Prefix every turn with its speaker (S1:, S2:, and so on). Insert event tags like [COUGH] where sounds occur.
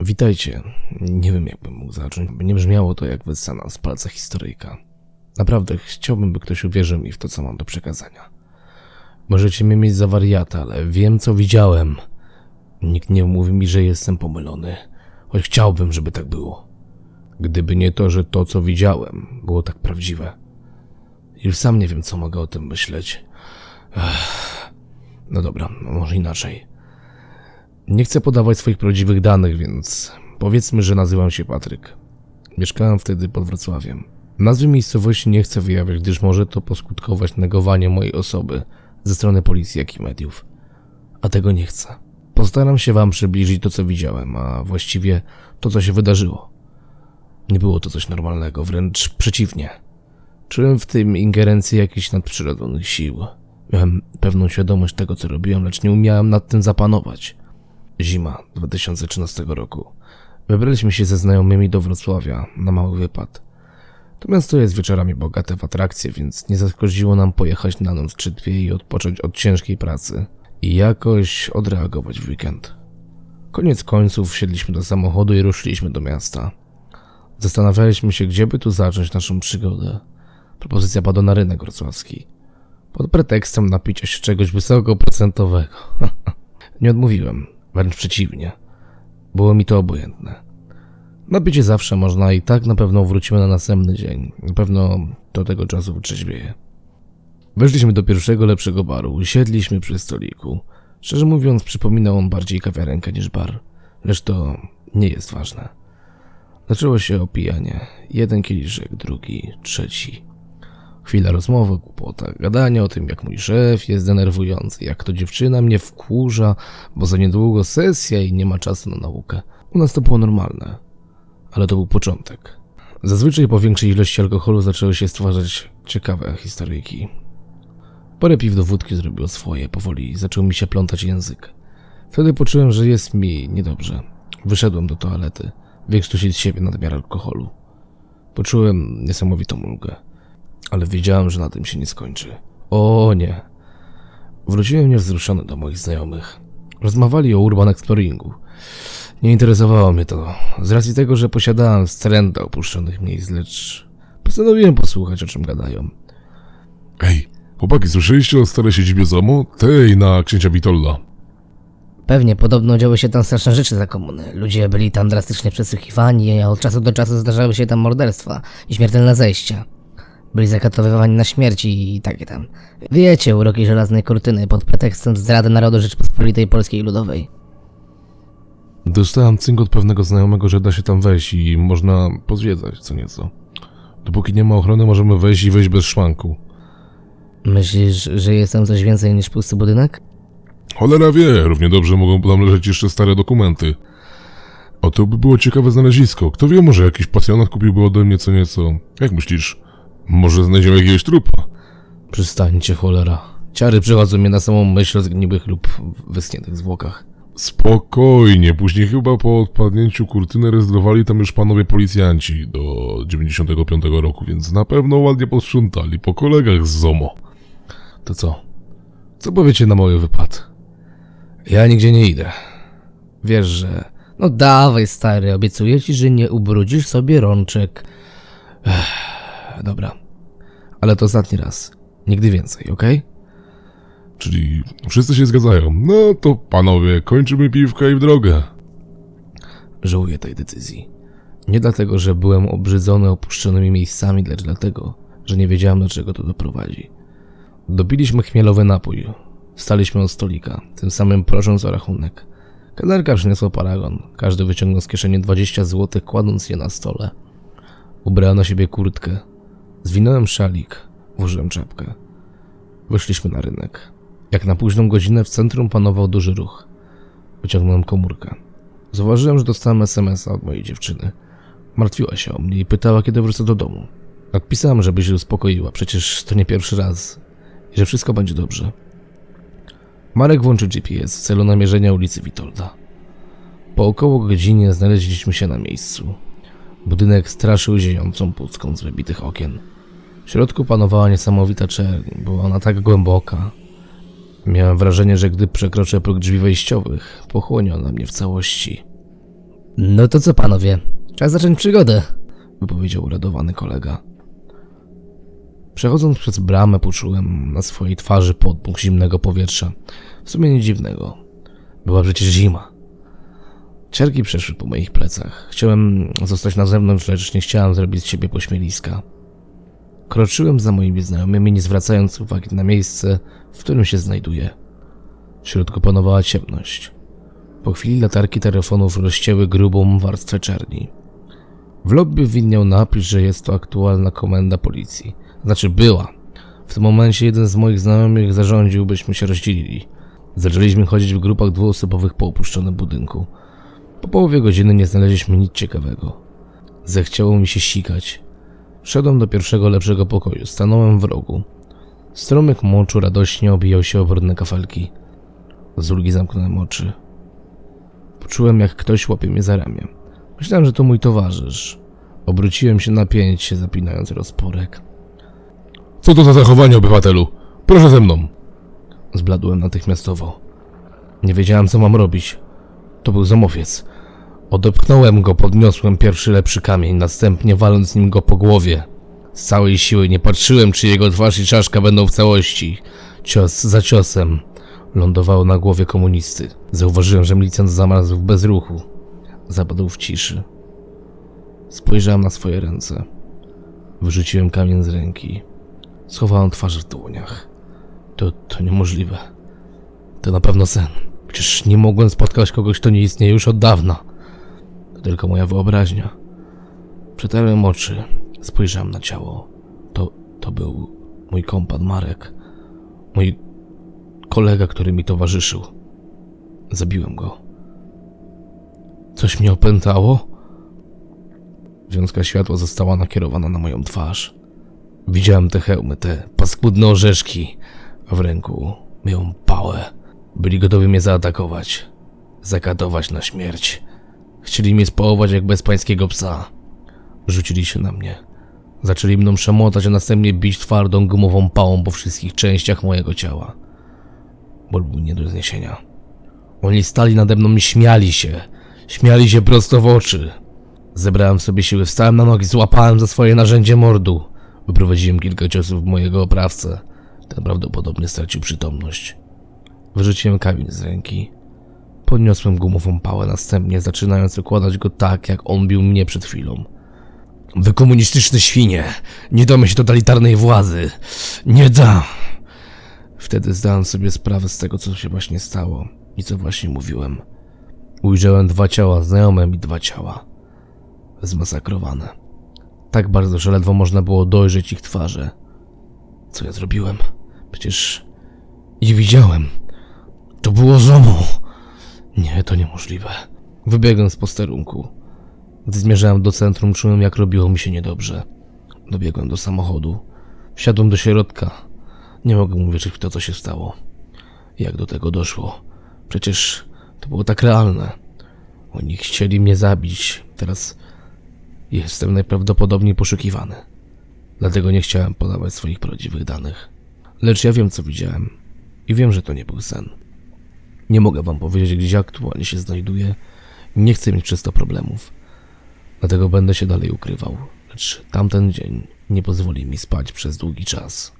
S1: Witajcie. Nie wiem, jakbym mógł zacząć, by nie brzmiało to jak wysana z palca historyjka. Naprawdę chciałbym, by ktoś uwierzył mi w to, co mam do przekazania. Możecie mnie mieć za wariata, ale wiem, co widziałem. Nikt nie mówi mi, że jestem pomylony, choć chciałbym, żeby tak było. Gdyby nie to, że to, co widziałem, było tak prawdziwe. Już sam nie wiem, co mogę o tym myśleć. Ech. No dobra, no może inaczej. Nie chcę podawać swoich prawdziwych danych, więc powiedzmy, że nazywam się Patryk. Mieszkałem wtedy pod Wrocławiem. Nazwy miejscowości nie chcę wyjawiać, gdyż może to poskutkować negowaniem mojej osoby ze strony policji, jak i mediów. A tego nie chcę. Postaram się wam przybliżyć to, co widziałem, a właściwie to, co się wydarzyło. Nie było to coś normalnego, wręcz przeciwnie. Czułem w tym ingerencję jakichś nadprzyrodzonych sił. Miałem pewną świadomość tego, co robiłem, lecz nie umiałem nad tym zapanować. Zima 2013 roku. Wybraliśmy się ze znajomymi do Wrocławia na mały wypad. To miasto jest wieczorami bogate w atrakcje, więc nie zaszkodziło nam pojechać na noc czy dwie i odpocząć od ciężkiej pracy i jakoś odreagować w weekend. Koniec końców wsiedliśmy do samochodu i ruszyliśmy do miasta. Zastanawialiśmy się, gdzie by tu zacząć naszą przygodę. Propozycja padła na rynek wrocławski. Pod pretekstem napicia się czegoś wysokoprocentowego. [LAUGHS] Nie odmówiłem, wręcz przeciwnie. Było mi to obojętne. Napicie zawsze można i tak na pewno wrócimy na następny dzień. Na pewno do tego czasu wytrzeźwieje. Weszliśmy do pierwszego lepszego baru, usiedliśmy przy stoliku. Szczerze mówiąc, przypominał on bardziej kawiarenkę niż bar. Lecz to nie jest ważne. Zaczęło się opijanie. Jeden kieliszek, drugi, trzeci. Chwila rozmowy, głupota, gadania o tym, jak mój szef jest denerwujący, jak to dziewczyna mnie wkurza, bo za niedługo sesja i nie ma czasu na naukę. U nas to było normalne, ale to był początek. Zazwyczaj po większej ilości alkoholu zaczęły się stwarzać ciekawe historyjki. Parę piw do wódki zrobiło swoje, powoli zaczął mi się plątać język. Wtedy poczułem, że jest mi niedobrze. Wyszedłem do toalety, wykrztusić z siebie nadmiar alkoholu. Poczułem niesamowitą ulgę ale wiedziałem, że na tym się nie skończy. O nie. Wróciłem niewzruszony do moich znajomych. Rozmawiali o Urban Exploringu. Nie interesowało mnie to, z racji tego, że posiadałem stręta opuszczonych miejsc, lecz postanowiłem posłuchać, o czym gadają.
S2: Ej, chłopaki, słyszeliście o starej siedzibie ZOMO? Tej na księcia Witolda.
S3: Pewnie, podobno działy się tam straszne rzeczy za komuny. Ludzie byli tam drastycznie przesłuchiwani, a od czasu do czasu zdarzały się tam morderstwa i śmiertelne zejścia. Byli zakatowywani na śmierć i takie tam. Wiecie, uroki żelaznej kurtyny pod pretekstem zdrady narodu Rzeczpospolitej Polskiej Ludowej.
S1: Dostałem cynk od pewnego znajomego, że da się tam wejść i można pozwiedzać co nieco. Dopóki nie ma ochrony, możemy wejść i wejść bez szwanku.
S3: Myślisz, że jest tam coś więcej niż pusty budynek?
S2: Cholera wie, równie dobrze mogą tam leżeć jeszcze stare dokumenty. O to by było ciekawe znalezisko. Kto wie, może jakiś pasjonat kupiłby ode mnie co nieco. Jak myślisz? Może znajdziemy jakiegoś trupa?
S1: Przystańcie, cholera. Ciary przychodzą mnie na samą myśl o zgniłych lub wyschniętych zwłokach.
S2: Spokojnie, później chyba po odpadnięciu kurtyny rezydowali tam już panowie policjanci do 95 roku, więc na pewno ładnie posprzątali po kolegach z ZOMO.
S1: To co? Co powiecie na moje wypad? Ja nigdzie nie idę. Wiesz, że...
S3: No dawaj, stary, obiecuję ci, że nie ubrudzisz sobie rączek.
S1: Dobra. Ale to ostatni raz. Nigdy więcej, okej?
S2: Czyli wszyscy się zgadzają. No to panowie, kończymy piwka i w drogę.
S1: Żałuję tej decyzji. Nie dlatego, że byłem obrzydzony opuszczonymi miejscami, lecz dlatego, że nie wiedziałem, do czego to doprowadzi. Dopiliśmy chmielowy napój. Staliśmy od stolika, tym samym prosząc o rachunek. Kelnerka przyniosła paragon. Każdy wyciągnął z kieszeni 20 zł, kładąc je na stole. Ubrałem na siebie kurtkę. Zwinąłem szalik, włożyłem czapkę. Wyszliśmy na rynek. Jak na późną godzinę w centrum panował duży ruch. Wyciągnąłem komórkę. Zauważyłem, że dostałem SMS-a od mojej dziewczyny. Martwiła się o mnie i pytała, kiedy wrócę do domu. Odpisałem, żeby się uspokoiła, przecież to nie pierwszy raz i że wszystko będzie dobrze. Marek włączył GPS w celu namierzenia ulicy Witolda. Po około godzinie znaleźliśmy się na miejscu. Budynek straszył ziejącą pustką z wybitych okien. Środku panowała niesamowita czerń, była ona tak głęboka. Miałem wrażenie, że gdy przekroczę próg drzwi wejściowych, pochłonie ona mnie w całości.
S3: No to co panowie? Czas zacząć przygodę.
S1: wypowiedział uradowany kolega. Przechodząc przez bramę, poczułem na swojej twarzy podmuch zimnego powietrza. W sumie nie dziwnego. Była przecież zima. Ciarki przeszły po moich plecach. Chciałem zostać na zewnątrz, lecz nie chciałem zrobić z siebie pośmieliska. Kroczyłem za moimi znajomymi, nie zwracając uwagi na miejsce, w którym się znajduję. W środku panowała ciemność. Po chwili latarki telefonów rozcięły grubą warstwę czerni. W lobby widniał napis, że jest to aktualna komenda policji. Znaczy była. W tym momencie jeden z moich znajomych zarządził, byśmy się rozdzielili. Zaczęliśmy chodzić w grupach dwuosobowych po opuszczonym budynku. Po połowie godziny nie znaleźliśmy nic ciekawego. Zechciało mi się sikać. Wszedłem do pierwszego lepszego pokoju, stanąłem w rogu. Strumyk moczu radośnie obijał się o brudne kafelki. Z ulgi zamknąłem oczy. Poczułem, jak ktoś łapie mnie za ramię. Myślałem, że to mój towarzysz. Obróciłem się na pięć, się zapinając rozporek.
S2: Co to za zachowanie, obywatelu? Proszę ze mną.
S1: Zbladłem natychmiastowo. Nie wiedziałem, co mam robić. To był zamowiec. Odepchnąłem go, podniosłem pierwszy lepszy kamień, następnie waląc nim go po głowie. Z całej siły nie patrzyłem, czy jego twarz i czaszka będą w całości. Cios za ciosem lądowało na głowie komunisty. Zauważyłem, że milicjant zamarzł w bezruchu. Zapadł w ciszy. Spojrzałem na swoje ręce. Wyrzuciłem kamień z ręki. Schowałem twarz w dłoniach. To, to niemożliwe. To na pewno sen. Przecież nie mogłem spotkać kogoś, kto nie istnieje już od dawna. Tylko moja wyobraźnia. Przetarłem oczy. Spojrzałem na ciało. To, to był mój kompan Marek. Mój kolega, który mi towarzyszył. Zabiłem go. Coś mnie opętało? Wiązka światła została nakierowana na moją twarz. Widziałem te hełmy, te paskudne orzeszki, a w ręku miałem pałę. Byli gotowi mnie zaatakować, zakatować na śmierć. Chcieli mnie spałować jak bezpańskiego psa. Rzucili się na mnie. Zaczęli mną przemłotać, a następnie bić twardą gumową pałą po wszystkich częściach mojego ciała. Ból był nie do zniesienia. Oni stali nade mną i śmiali się. Śmiali się prosto w oczy. Zebrałem sobie siły, wstałem na nogi, złapałem za swoje narzędzie mordu. Wyprowadziłem kilka ciosów w mojego oprawcę. Ten prawdopodobnie stracił przytomność. Wyrzuciłem kamień z ręki. Podniosłem gumową pałę, następnie zaczynając układać go tak, jak on bił mnie przed chwilą. Wy komunistyczne świnie! Nie damy się totalitarnej władzy! Nie da! Wtedy zdałem sobie sprawę z tego, co się właśnie stało i co właśnie mówiłem. Ujrzałem dwa ciała, znajome mi dwa ciała. Zmasakrowane. Tak bardzo, że ledwo można było dojrzeć ich twarze. Co ja zrobiłem? Przecież ich widziałem. To było ZOMO. Nie, to niemożliwe. Wybiegłem z posterunku. Gdy zmierzałem do centrum, czułem, jak robiło mi się niedobrze. Dobiegłem do samochodu. Wsiadłem do środka. Nie mogłem uwierzyć w to, co się stało. Jak do tego doszło? Przecież to było tak realne. Oni chcieli mnie zabić. Teraz jestem najprawdopodobniej poszukiwany. Dlatego nie chciałem podawać swoich prawdziwych danych. Lecz ja wiem, co widziałem. I wiem, że to nie był sen. Nie mogę wam powiedzieć, gdzie aktualnie się znajduję. Nie chcę mieć przez to problemów. Dlatego będę się dalej ukrywał. Lecz tamten dzień nie pozwoli mi spać przez długi czas.